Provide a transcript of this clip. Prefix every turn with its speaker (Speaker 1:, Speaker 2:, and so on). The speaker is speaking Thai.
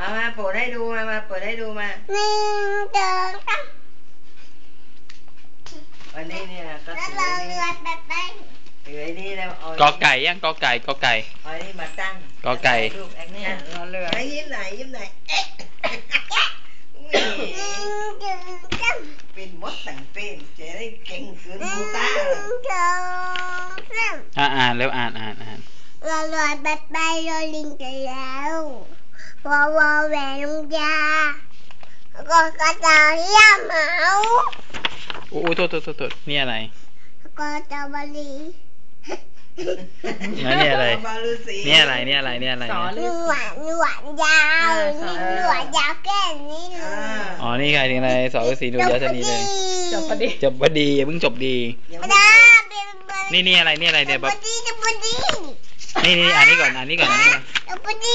Speaker 1: มามาเปิดให้ดูมามาเปิดให้ดูมา
Speaker 2: หนึ่งสองสาม
Speaker 1: วันนี้เนี่ยก็
Speaker 2: แล้ว
Speaker 1: ถือ
Speaker 2: เรา
Speaker 1: ไอ้
Speaker 2: เรื
Speaker 1: นี่
Speaker 2: อแบบไป
Speaker 1: ถือไอ้นี่แล้วเอา
Speaker 3: กอไก่ยังกอไก่กอไก่
Speaker 1: เอาไอ้นี่มาตั้ง
Speaker 3: กอไก่
Speaker 1: รูปแอค
Speaker 4: เนี่
Speaker 1: ชั่
Speaker 4: ย
Speaker 1: น
Speaker 4: รอเรือ
Speaker 1: ไอ้ยิ้มไหนยิ้มไหนเอ๊ะ
Speaker 2: หนึ่งสองสาม
Speaker 1: เป็นมดแต่งเป็นจะได้เก่งขืน
Speaker 2: หนึ่
Speaker 1: มู
Speaker 2: ง
Speaker 1: ตา
Speaker 2: สองสาม
Speaker 3: อ่าอ่านแล้วอ่านอ่านอ่าน
Speaker 2: เราเรือแบบไปเราลิงกันแล้ว วอวอแหวนลุงยาก็กระต่ายย่าเหมา
Speaker 3: โอ้โหโทษโทษโทษโทษนี่อะไร
Speaker 2: ก็จะบรี
Speaker 3: แล้วนี่อะไร
Speaker 1: บาลูสี
Speaker 3: นี่อะไร นี่อะไร นี่อะไร
Speaker 4: สอ
Speaker 3: เนี่ย
Speaker 2: หนวดหนวดยาวนี่หนวดยาวแค่นี้เล
Speaker 1: อ่าย
Speaker 3: อ๋อ นี่ใครถึงอะไรสอฤาษีดูยาสนีเลย
Speaker 4: จบพอดี
Speaker 3: จบพอดีอย่าเพิ่งจบดี
Speaker 1: ยัง
Speaker 2: ไม่
Speaker 1: ไม่
Speaker 2: ได้
Speaker 1: จบ
Speaker 2: เป็นบรี
Speaker 3: นี่นี่อะไร นี่อะไรเนี่ย
Speaker 2: จะ
Speaker 3: แบบ
Speaker 2: บดีจะบดี
Speaker 3: นี่นี่อ่านนี่ก่อนอ่านนี่ก่อนอ่านนี่ก่อน
Speaker 2: จะบดี